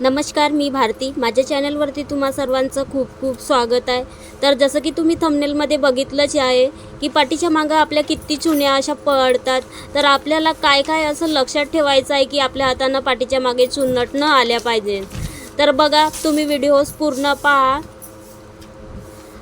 नमस्कार मी भारती. माझ्या चॅनलवरती तुम्हा सर्वांचं खूप खूप स्वागत आहे. तर जसं की तुम्ही थंबनेलमध्ये बघितलंच आहे की पाठीच्या मागं आपल्या किती चुन्या अशा पडतात. तर आपल्याला काय काय असं लक्षात ठेवायचं आहे की आपल्या हातानं पाठीच्या मागे चुन्नट न आल्या पाहिजे. तर बघा तुम्ही व्हिडिओज पूर्ण पहा.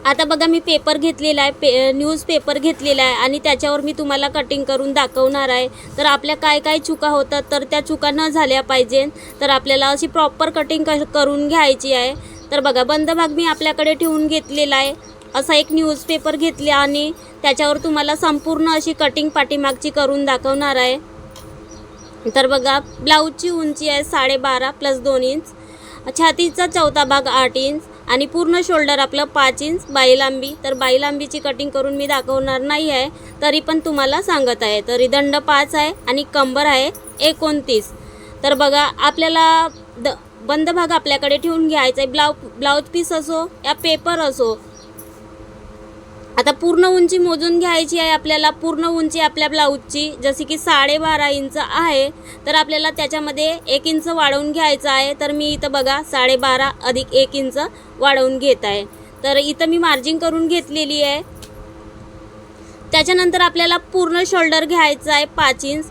आता बघा मी पेपर घेतलेला आहे पे न्यूज पेपर घेतलेला आहे आणि त्याच्यावर मी तुम्हाला कटिंग करून दाखवणार आहे. तर आपल्या काय काय चुका होतात तर त्या चुका न झाल्या पाहिजे. तर आपल्याला अशी प्रॉपर कटिंग क करून घ्यायची आहे. तर बघा बंद भाग मी आपल्याकडे ठेवून घेतलेला आहे. असा एक न्यूजपेपर घेतला आणि त्याच्यावर तुम्हाला संपूर्ण अशी कटिंग पाठीमागची करून दाखवणार आहे. तर बघा ब्लाऊजची उंची आहे साडेबारा प्लस दोन इंच छातीचा चौथा भाग आठ इंच आणि पूर्ण शोल्डर आपलं पाच इंच बाई लांबी. तर बाई लांबीची कटिंग करून मी दाखवणार नाही आहे तरी पण तुम्हाला सांगत आहे. तरी दंड पाच आहे आणि कंबर आहे एकोणतीस. तर बघा आपल्याला द बंद भाग आपल्याकडे ठेवून घ्यायचा आहे. ब्लाउ ब्लाऊज पीस असो या पेपर असो आता पूर्ण उंची मोजून घ्यायची आहे आपल्याला पूर्ण उंची आपल्या ब्लाऊजची जशी की साडेबारा इंच आहे तर आपल्याला त्याच्यामध्ये एक इंच वाढवून घ्यायचं आहे. तर मी इथं बघा साडेबारा अधिक एक इंच वाढवून घेत आहे. तर इथं मी मार्जिन करून घेतलेली आहे. त्याच्यानंतर आपल्याला पूर्ण शोल्डर घ्यायचं आहे पाच इंच.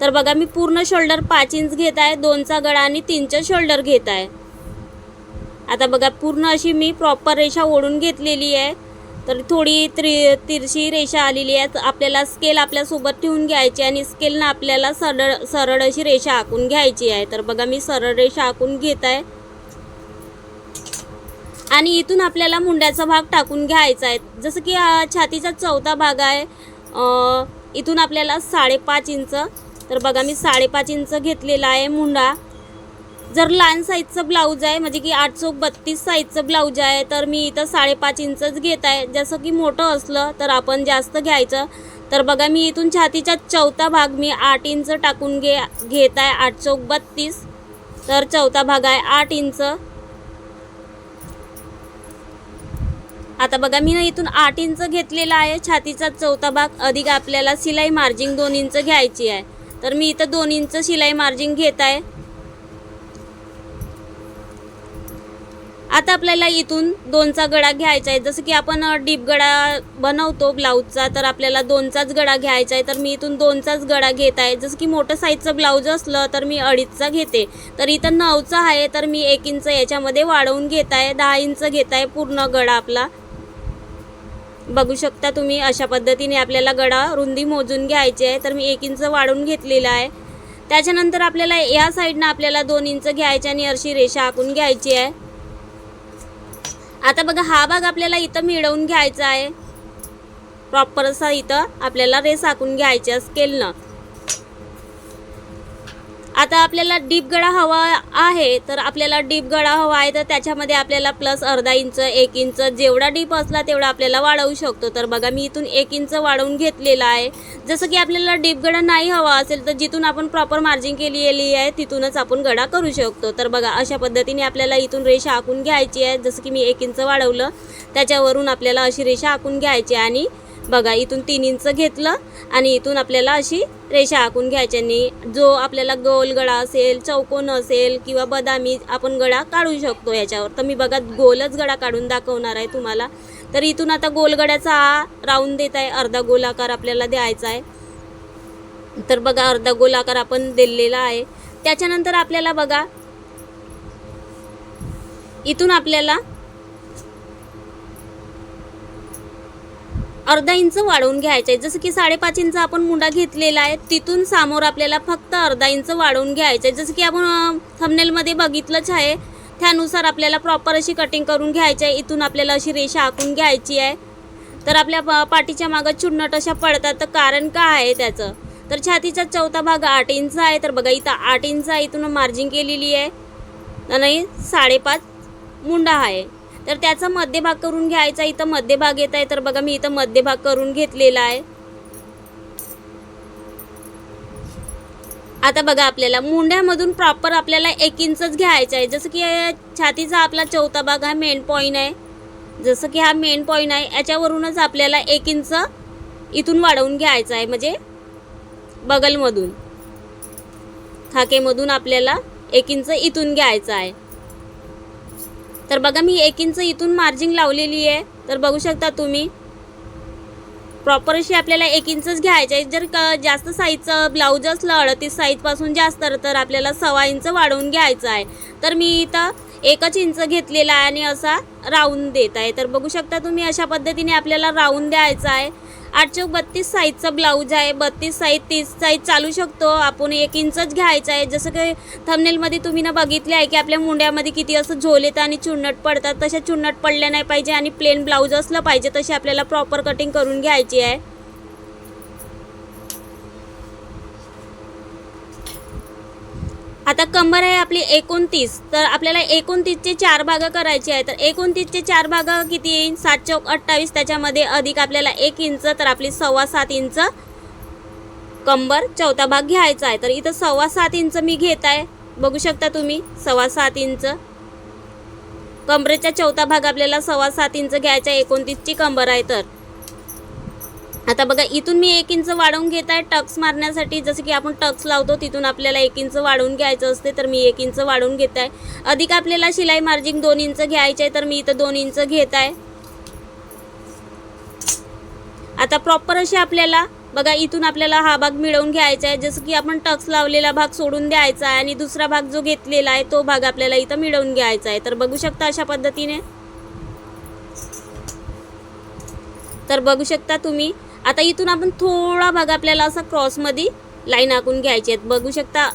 तर बघा मी पूर्ण शोल्डर पाच इंच घेत आहे दोनचा गळा आणि तीनचा शोल्डर घेत आहे. आता बघा पूर्ण अशी मी प्रॉपर रेषा ओढून घेतलेली आहे. तर थोडी त्रि तिरशी रेषा आलेली आहे. तर आपल्याला स्केल आपल्यासोबत ठेवून घ्यायची आणि स्केलनं आपल्याला सरळ सरळ अशी रेषा आखून घ्यायची आहे. तर बघा मी सरळ रेषा आखून घेत आहे. आणि इथून आपल्याला मुंड्याचा भाग टाकून घ्यायचा आहे. जसं की छातीचा चौथा भाग आहे. इथून आपल्याला साडेपाच इंच तर बघा मी साडेपाच इंच घेतलेला आहे मुंडा. जर लहान साईजचं ब्लाऊज आहे म्हणजे की आठ चौक बत्तीस साईजचं ब्लाऊज आहे तर मी इथं साडेपाच इंचच घेत आहे. जसं की मोठं असलं तर आपण जास्त घ्यायचं. तर बघा मी इथून छातीचा चौथा भाग मी आठ इंच टाकून घे घेत आहे आठ चौक बत्तीस. तर चौथा भाग आहे आठ इंच. आता बघा मी ना इथून आठ इंच घेतलेला आहे छातीचा चौथा भाग. अधिक आपल्याला शिलाई मार्जिंग दोन इंच घ्यायची आहे. तर मी इथं दोन इंच शिलाई मार्जिंग घेत आहे. आता आपल्याला इथून दोनचा गळा घ्यायचा आहे. जसं की आपण डीप गळा बनवतो ब्लाऊजचा तर आपल्याला दोनचाच गळा घ्यायचा आहे. तर मी इथून दोनचाच गळा घेत आहे. जसं की मोठं साईजचं ब्लाऊज असलं तर मी अडीचचा घेते. तर इथं नऊचा आहे तर मी एक इंच याच्यामध्ये वाढवून घेत आहे. दहा इंच घेत आहे पूर्ण गळा आपला. बघू शकता तुम्ही अशा पद्धतीने आपल्याला गळा रुंदी मोजून घ्यायची आहे. तर मी एक इंच वाढवून घेतलेला आहे. त्याच्यानंतर आपल्याला या साईडनं आपल्याला दोन इंच घ्यायचे आणि अशी रेषा आखून घ्यायची आहे. आता बघा हा भाग आपल्याला इथं मिळवून घ्यायचा आहे. प्रॉपर असा इथं आपल्याला रेस आखून घ्यायच्या स्केलनं आता आपल्याला डीप गळा हवा आहे तर आपल्याला डीप गळा हवा आहे तर त्याच्यामध्ये आपल्याला प्लस अर्धा इंच एक इंच जेवढा डीप असला तेवढा आपल्याला वाढवू शकतो. तर बघा मी इथून एक इंच वाढवून घेतलेला आहे. जसं की आपल्याला डीप गळा नाही हवा असेल तर जिथून आपण प्रॉपर मार्जिन केलेली आहे तिथूनच आपण गळा करू शकतो. तर बघा अशा पद्धतीने आपल्याला इथून रेषा आखून घ्यायची आहे. जसं की मी एक इंच वाढवलं त्याच्यावरून आपल्याला अशी रेषा आखून घ्यायची आहे आणि बघा इथून तीन इंच घेतलं आणि इथून आपल्याला अशी रेषा आखून घ्यायच्यानी जो आपल्याला गोल गळा असेल चौकोन असेल किंवा बदामी आपण गळा काढू शकतो याच्यावर. तर मी बघा गोलच गळा काढून दाखवणार आहे तुम्हाला. तर इथून आता गोलगड्याचा हा राऊंड देत आहे. अर्धा गोलाकार आपल्याला द्यायचा आहे. तर बघा अर्धा गोलाकार आपण दिलेला आहे. त्याच्यानंतर आपल्याला बघा इथून आपल्याला अर्धा इंच वाढवून घ्यायचं आहे जसं की साडेपाच इंच आपण मुंडा घेतलेला आहे तिथून समोर आपल्याला फक्त अर्धा इंच वाढवून घ्यायचं आहे जसं की आपण थमनेलमध्ये बघितलंच आहे त्यानुसार आपल्याला प्रॉपर अशी कटिंग करून घ्यायची आहे इथून आपल्याला अशी रेषा आखून घ्यायची आहे. तर आपल्या प- पाठीच्या मागं चुन्नट अशा पडतात. तर कारण का आहे त्याचं? तर छातीचा चौथा भाग आठ इंच आहे. तर बघा इथं आठ इंच आहे. इथून मार्जिंग केलेली आहे. आणि साडेपाच मुंडा आहे. तर त्याचा मध्यभाग करून घ्यायचा इथं मध्यभाग येत आहे. तर बघा मी इथं मध्यभाग करून घेतलेला आहे. आता बघा आपल्याला मुंड्यामधून प्रॉपर आपल्याला एक इंचच घ्यायचं आहे. जसं की छातीचा आपला चौथा भाग हा मेन पॉईंट आहे. जसं की हा मेन पॉईंट आहे याच्यावरूनच आपल्याला एक इंच इथून वाढवून घ्यायचा आहे. म्हणजे बगलमधून खाकेमधून आपल्याला एक इंच इथून घ्यायचं आहे. तर बघा मी एक इंच इथून मार्जिंग लावलेली आहे. तर बघू शकता तुम्ही. प्रॉपर अशी आपल्याला एक इंचच घ्यायचे आहे. जर क जास्त साईजचं ब्लाऊज असलं अडतीस साईजपासून जास्त तर आपल्याला सव्वा इंच वाढवून घ्यायचं आहे. तर मी इथं एकच इंच घेतलेला आहे आणि असा राऊंड देत आहे. तर बघू शकता तुम्ही अशा पद्धतीने आपल्याला राऊंड द्यायचा आहे. आठ चौक बत्तीस साईजचा ब्लाऊज आहे बत्तीस साईज तीस साईज चालू शकतो. आपण एक इंचच घ्यायचं आहे. जसं की थमनेलमध्ये तुम्ही ना बघितले आहे की आपल्या मुंड्यामध्ये किती असं झोल येतं आणि चुन्नट पडतात. तशा चुन्नट पडल्या नाही पाहिजे आणि प्लेन ब्लाऊज असलं पाहिजे तशी आपल्याला प्रॉपर कटिंग करून घ्यायची आहे. आता कंबर आहे आपली एकोणतीस. तर आपल्याला एकोणतीसचे चार भाग करायचे आहे तर एकोणतीसचे चार भाग किती येईल सात चौक अठ्ठावीस. त्याच्यामध्ये अधिक आपल्याला एक इंच तर आपली सव्वा सात इंच कंबर चौथा भाग घ्यायचा आहे. तर इथं सव्वा सात इंच मी घेत आहे. बघू शकता तुम्ही? सव्वा सात इंच. कंबरेचा चौथा भाग आपल्याला सव्वा सात इंच घ्यायचा आहे. एकोणतीसची कंबर आहे तर. आता बघा इथून मी एक इंच वाढवून घेत आहे टक्स मारण्यासाठी. जसं की आपण टक्स लावतो तिथून आपल्याला एक इंच वाढवून घ्यायचं असते तर मी एक इंच वाढवून घेत आहे. अधिक आपल्याला शिलाई मार्जिंग दोन इंच घ्यायचे आहे तर मी इथं दोन इंच घेत आहे. आता प्रॉपर असे आपल्याला बघा इथून आपल्याला हा भाग मिळवून घ्यायचा आहे. जसं की आपण टक्स लावलेला भाग सोडून द्यायचा आहे आणि दुसरा भाग जो घेतलेला आहे तो भाग आपल्याला इथं मिळवून घ्यायचा आहे. तर बघू शकता अशा पद्धतीने. तर बघू शकता तुम्ही. आता इथून आपण थोडा भाग आपल्याला असा क्रॉसमध्ये लाईन आखून घ्यायची आहेत. बघू शकता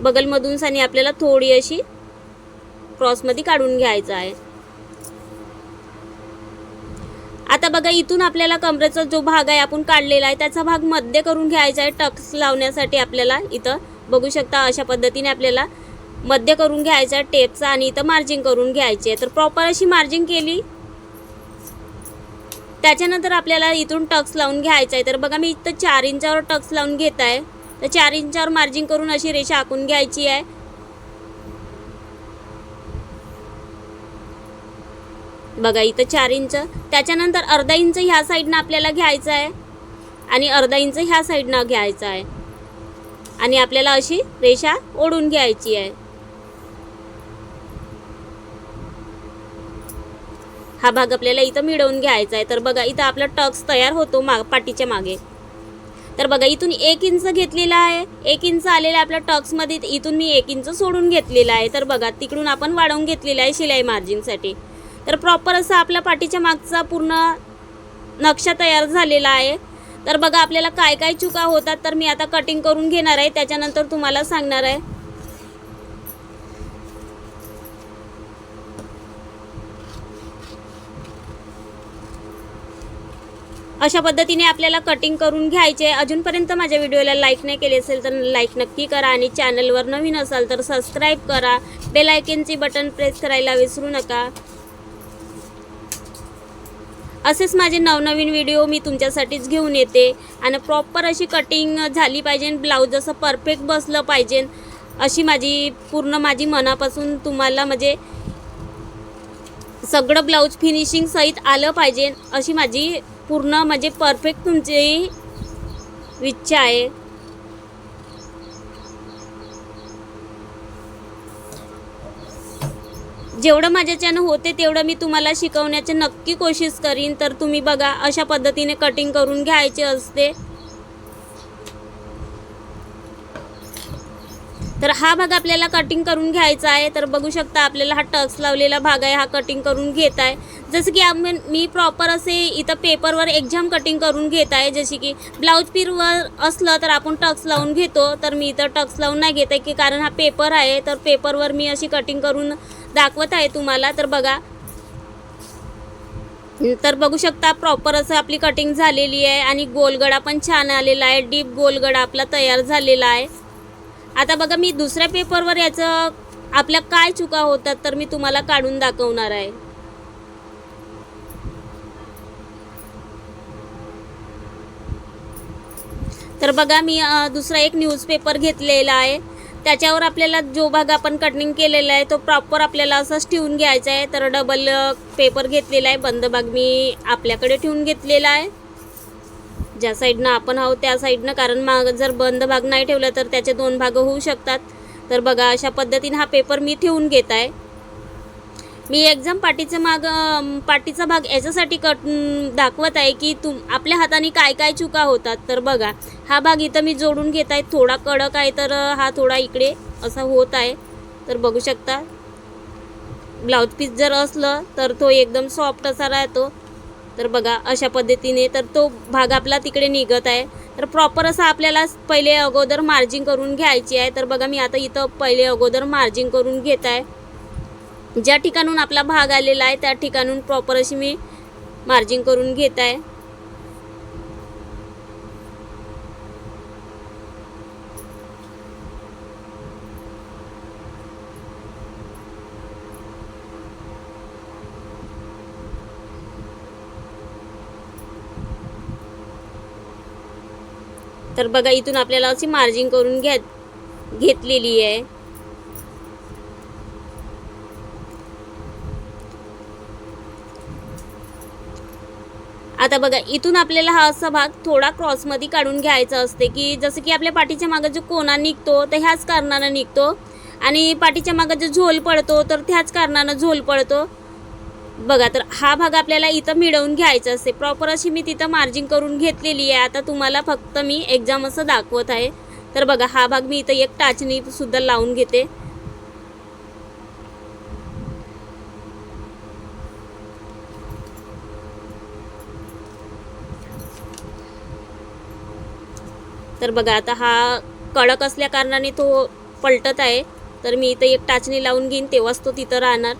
बगलमधून सानी आपल्याला थोडी अशी क्रॉसमध्ये काढून घ्यायचं आहे. आता बघा इथून आपल्याला कमरेचा जो भाग आहे आपण काढलेला आहे त्याचा भाग मध्य करून घ्यायचा आहे. टक्स लावण्यासाठी आपल्याला इथं बघू शकता अशा पद्धतीने आपल्याला मध्य करून घ्यायचा आहे टेपचा आणि इथं मार्जिंग करून घ्यायची आहे. तर प्रॉपर अशी मार्जिंग केली त्याच्यानंतर आपल्याला इथून टक्स लावून घ्यायचा आहे. तर बघा मी इथं चार इंचावर टक्स लावून घेत आहे. तर चार इंचावर मार्जिंग करून अशी रेषा आखून घ्यायची आहे. बघा इथं चार इंच. त्याच्यानंतर अर्धा इंच ह्या साईडनं आपल्याला घ्यायचं आहे. आणि अर्धा इंच ह्या साईडनं घ्यायचं आहे. आणि आपल्याला अशी रेषा ओढून घ्यायची आहे. हा भाग आपल्याला इथं मिळवून घ्यायचा आहे. तर बघा इथं आपला टक्स तयार होतो मा पाठीच्या मागे. तर बघा इथून एक इंच घेतलेला आहे. एक इंच आलेला आहे आपल्या टक्समध्ये. इथून मी एक इंच सोडून घेतलेला आहे. तर बघा तिकडून आपण वाढवून घेतलेला आहे शिलाई मार्जिनसाठी. तर प्रॉपर असा आपल्या पाठीच्या मागचा पूर्ण नक्षा तयार झालेला आहे. तर बघा आपल्याला काय काय चुका होतात तर मी आता कटिंग करून घेणार आहे. त्याच्यानंतर तुम्हाला सांगणार आहे. अशा पद्धतीने आपल्याला कटिंग करून घ्यायचे. अजूनपर्यंत माझ्या व्हिडिओला लाईक नाही केले असेल तर लाईक नक्की करा आणि चॅनलवर नवीन असाल तर सबस्क्राईब करा. बेल बटन प्रेस करायला विसरू नका. असेच माझे नवनवीन व्हिडिओ मी तुमच्यासाठीच घेऊन येते. आणि प्रॉपर अशी कटिंग झाली पाहिजे ब्लाऊज असं परफेक्ट बसलं पाहिजे. अशी माझी पूर्ण माझी मनापासून तुम्हाला म्हणजे सगळं ब्लाऊज फिनिशिंग सहित आलं पाहिजे. अशी माझी पूर्ण म्हणजे परफेक्ट तुमची इच्छा आहे. जेवढं माझ्याच्यानं होते तेवढं मी तुम्हाला शिकवण्याची नक्की कोशिश करीन. तर तुम्ही बघा अशा पद्धतीने कटिंग करून घ्यायचे असते. तर हा भाग आपल्याला कटिंग करून घ्यायचा आहे. तर बघू शकता आपल्याला हा टक्स लावलेला भाग आहे. हा कटिंग करून घेत आहे. जसं की आपण मी प्रॉपर असे इथं पेपरवर एक्झाम कटिंग करून घेत आहे. जशी की ब्लाऊज पीरवर असलं तर आपण टक्स लावून घेतो. तर मी इथं टक्स लावून नाही घेत आहे की कारण हा पेपर आहे. तर पेपरवर मी अशी कटिंग करून दाखवत आहे तुम्हाला. तर बघा. तर बघू शकता प्रॉपर असं आपली कटिंग झालेली आहे. आणि गोलगडा पण छान आलेला आहे. डीप गोलगडा आपला तयार झालेला आहे. आता बघा मी दुसऱ्या पेपरवर याचं आपल्या काय चुका होतात तर मी तुम्हाला काढून दाखवणार आहे. तर बघा मी दुसरा एक न्यूजपेपर घेतलेला आहे. त्याच्यावर आपल्याला जो भाग आपण कटिंग केलेला आहे तो प्रॉपर आपल्याला असंच ठेवून घ्यायचा आहे. तर डबल पेपर घेतलेला आहे. बंद भाग मी आपल्याकडे ठेवून घेतलेला आहे. ज्या साईडनं आपण आहोत त्या साईडनं. कारण माग जर बंद भाग नाही ठेवला तर त्याचे दोन भाग होऊ शकतात. तर बघा अशा पद्धतीने हा पेपर मी ठेवून घेत आहे. मी एक्झाम पाठीचं माग पाठीचा भाग याच्यासाठी कट दाखवत आहे की तुम आपल्या हाताने काय काय चुका होतात. तर बघा हा भाग इथं मी जोडून घेत आहे. थोडा कडक आहे तर हा थोडा इकडे असा होत आहे. तर बघू शकता. ब्लाऊज पीस जर असलं तर तो एकदम सॉफ्ट असा राहतो. तर बघा अशा पद्धतीने तर तो भाग आपला तिकडे निघत आहे. तर प्रॉपर असं आपल्याला पहिले अगोदर मार्जिंग करून घ्यायची आहे. तर बघा मी आता इथं पहिले अगोदर मार्जिंग करून घेत आहे. ज्या ठिकाणून आपला भाग आलेला आहे त्या ठिकाणून प्रॉपर अशी मी मार्जिंग करून घेत आहे. तर बघा इथून आपल्याला अशी मार्जिंग करून घ्या घेतलेली आहे. आता बघा इथून आपल्याला हा असा भाग थोडा क्रॉसमध्ये काढून घ्यायचा असते की जसं की आपल्या पाठीच्या मागं जो कोणा निघतो तर ह्याच कारणानं निघतो. आणि पाठीच्या मागं जो झोल पडतो तर त्याच कारणानं झोल पडतो. बघा तर हा भाग आपल्याला इथं मिळवून घ्यायचा असते. प्रॉपर अशी मी तिथं मार्जिंग करून घेतलेली आहे. आता तुम्हाला फक्त मी एक्झाम असं दाखवत आहे. तर बघा हा भाग मी इथं एक टाचणी सुद्धा लावून घेते. तर बघा आता हा कडक असल्या कारणाने तो पलटत आहे. तर मी इथं एक टाचणी लावून घेईन तेव्हाच तो तिथं राहणार.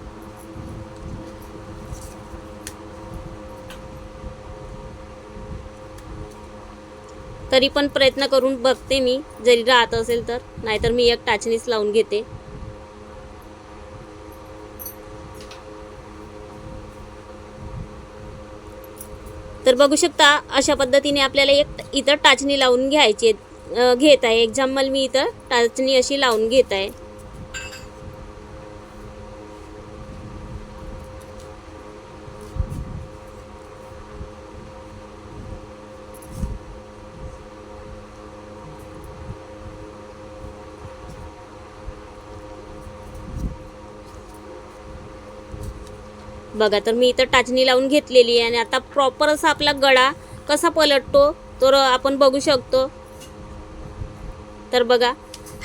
तरी पण प्रयत्न करून बघते मी. जरी राहत असेल तर नाहीतर मी एक टाचणीच लावून घेते. तर बघू शकता अशा पद्धतीने आपल्याला एक इथं टाचणी लावून घ्यायची आहे. घेत आहे. एक्झाम्पल मी इथं टाचणी अशी लावून घेत आहे. बघा तर मी इथं टाचणी लावून घेतलेली आहे आणि आता प्रॉपर असा आपला गळा कसा पलटतो तर आपण बघू शकतो. तर बघा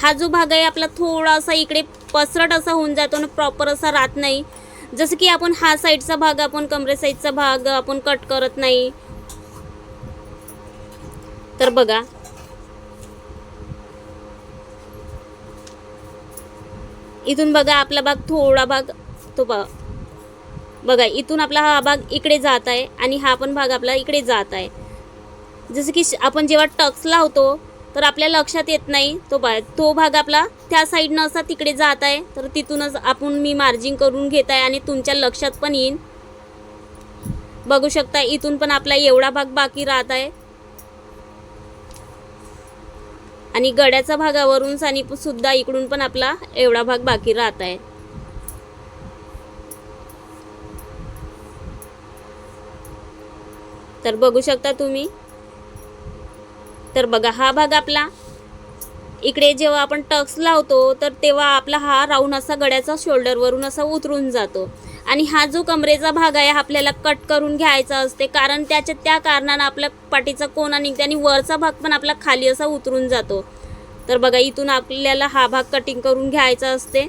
हा जो भाग आहे आपला थोडासा इकडे पसरट असा होऊन जातो आणि प्रॉपर असा राहत नाही. जसं की आपण हा साईडचा भाग आपण कमरे साईडचा भाग आपण कट करत नाही. तर बघा इथून बघा आपला भाग थोडा भाग तो बघा बघा इथून आपला हा भाग इकडे जात आहे आणि हा पण भाग आपला इकडे जात आहे. जसं की श- आपण जेव्हा टक्स लावतो तर आपल्या लक्षात येत नाही तो बा तो भाग आपला त्या साईडनं असा तिकडे जात आहे तर तिथूनच आपण मी मार्जिंग करून घेत आहे आणि तुमच्या लक्षात पण येईन. बघू शकता इथून पण आपला एवढा भाग बाकी राहत आहे. आणि गड्याचा भागावरून आणि सुद्धा इकडून पण आपला एवढा भाग बाकी राहत आहे. तर बघू शकता तुम्ही. तर बघा हा भाग आपला. इकडे जेव्हा आपण टक्स लावतो तर तेव्हा आपला हा राऊंड असा गड्याचा शोल्डरवरून असा उतरून जातो. आणि हा जो कमरेचा भाग आहे हा आपल्याला कट करून घ्यायचा असते. कारण त्याच्या त्या कारणानं आपल्या पाठीचा कोणा निघते आणि वरचा भाग पण आपला खाली असा उतरून जातो. तर बघा इथून आपल्याला हा भाग कटिंग करून घ्यायचा असते.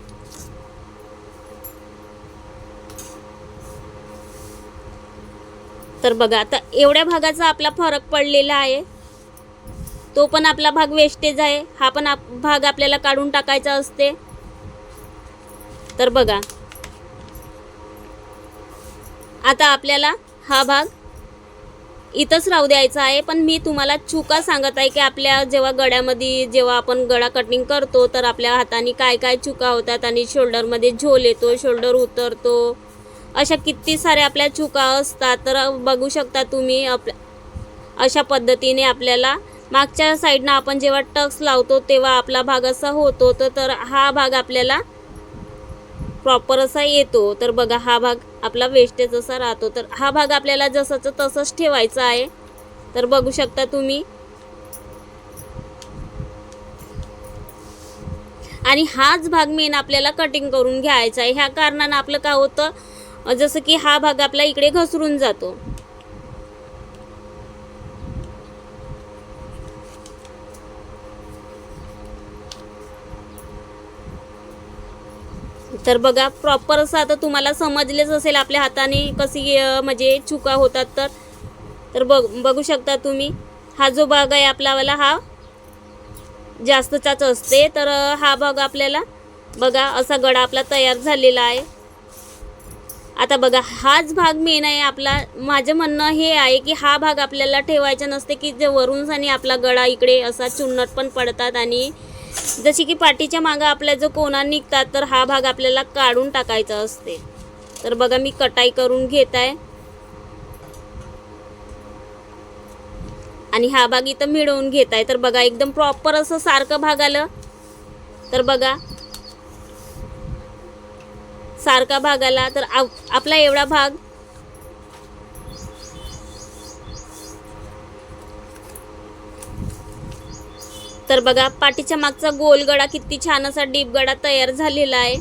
तर बघा आता एवढ्या भागाचा आपला फरक पडलेला आहे. तो पण आपला भाग वेस्टेज आहे. हा पण आप भाग आपल्याला काढून टाकायचा असते. तर बघा. आता आपल्याला हा भाग इथंच राहू द्यायचा आहे. पण मी तुम्हाला चुका सांगत आहे की आपल्या जेव्हा गड्यामध्ये जेव्हा आपण गळा कटिंग करतो तर आपल्या हाताने काय काय चुका होतात आणि शोल्डरमध्ये झोल येतो शोल्डर उतरतो. अशा किती साऱ्या आपल्या चुका असतात तर बघू शकता तुम्ही आप अशा पद्धतीने आपल्याला मागच्या साईडनं आपण जेव्हा टक्स लावतो तेव्हा आपला भाग असा होतो तर हा भाग आपल्याला प्रॉपर असा येतो. तर बघा हा भाग आपला वेस्टेज असा राहतो. तर हा भाग आपल्याला जसाचं तसंच ठेवायचा आहे. तर बघू शकता तुम्ही. आणि हाच भाग मेन आपल्याला कटिंग करून घ्यायचा आहे. ह्या कारणानं आपलं काय होतं? जसं की हा भाग आपला इकडे घसरून जातो. तर बघा प्रॉपर असं आता तुम्हाला समजलेच असेल आपल्या हाताने कशी म्हणजे चुका होतात तर. तर बघ बघू शकता तुम्ही हा जो भाग आहे आपलावाला हा जास्तचाच असते. तर हा भाग आपल्याला बघा असा गडा आपला तयार झालेला आहे. आता बघा हाच भाग मेन आहे आपला. माझं म्हणणं हे आहे की हा भाग आपल्याला ठेवायचा नसते की जे वरून आणि आपला गळा इकडे असा चुन्नट पण पडतात आणि जशी की पाठीच्या मागं आपल्या जो कोणा निघतात तर हा भाग आपल्याला काढून टाकायचा असते. तर बघा मी कटाई करून घेत आहे आणि हा भाग इथं मिळवून घेत आहे तर बघा एकदम प्रॉपर असं सारखं भाग आलं. तर बघा सारखा भाग आला तर आप- आपला एवढा भाग तर बघा पाठीच्या मागचा गोल गडा किती छान असा डीप गडा तयार झालेला आहे.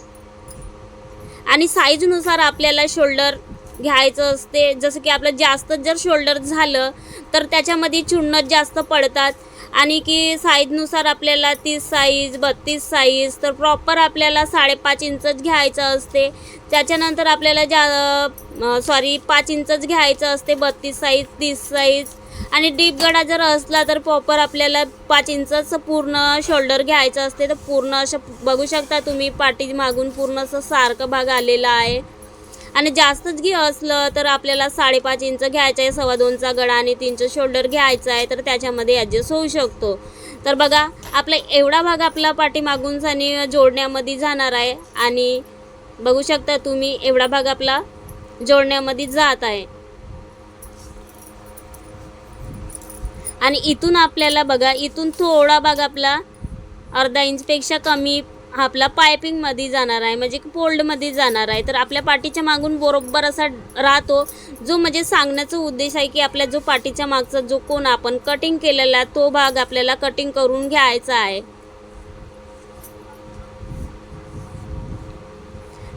आणि साईजनुसार आपल्याला शोल्डर घ्यायचं असते. जसं की आपलं जास्त जर शोल्डर झालं तर त्याच्यामध्ये चुन्नत जास्त पडतात. आणि की साईजनुसार आपल्याला तीस साईज बत्तीस साईज तर प्रॉपर आपल्याला साडेपाच इंचच घ्यायचं असते. त्याच्यानंतर आपल्याला ज्या सॉरी पाच इंचच घ्यायचं असते बत्तीस साईज तीस साईज आणि डीप गडा जर असला तर प्रॉपर आपल्याला पाच इंचच पूर्ण शोल्डर घ्यायचं असते. तर पूर्ण असं बघू शकता तुम्ही पाठी मागून पूर्ण असं सारखं भाग आलेला आहे. आणि जास्तच घे असलं तर आपल्याला साडेपाच इंच घ्यायचं आहे सव्वा दोनचा गडा आणि तीनचं शोल्डर घ्यायचा आहे तर त्याच्यामध्ये ॲडजस्ट होऊ शकतो. तर बघा आपला एवढा भाग आपला पाठीमागून आणि जोडण्यामध्ये जाणार आहे आणि बघू शकता तुम्ही एवढा भाग आपला जोडण्यामध्ये जात आहे. आणि इथून आपल्याला बघा इथून थोडा भाग आपला अर्धा इंचपेक्षा कमी आपला पायपिंगमध्ये जाणार आहे म्हणजे फोल्डमध्ये जाणार आहे. तर आपल्या पाठीच्या मागून बरोबर असा राहतो जो म्हणजे सांगण्याचा उद्देश आहे की आपल्या जो पाठीच्या मागचा जो कोण आपण कटिंग केलेला आहे, तो भाग आपल्याला कटिंग करून घ्यायचा आहे.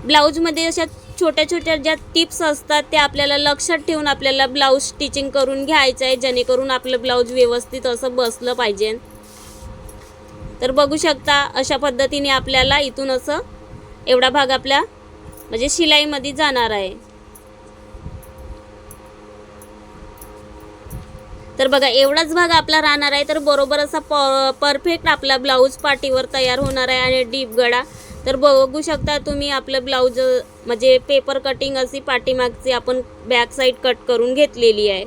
ब्लाऊजमध्ये अशा छोट्या छोट्या ज्या टिप्स असतात त्या आपल्याला लक्षात ठेवून आपल्याला ब्लाऊज स्टिचिंग करून घ्यायचं आहे जेणेकरून आपलं ब्लाऊज व्यवस्थित असं बसलं पाहिजे. तर बघू शकता अशा पद्धतीने आपल्याला इथून असं एवढा भाग आपल्या म्हणजे शिलाईमध्ये जाणार आहे. तर बघा एवढाच भाग आपला राहणार आहे तर बरोबर असा प परफेक्ट आपला ब्लाऊज पाठीवर तयार होणार आहे आणि डीप गळा. तर बघू शकता तुम्ही आपलं ब्लाऊज म्हणजे पेपर कटिंग अशी पाठीमागची आपण बॅक साईड कट करून घेतलेली आहे.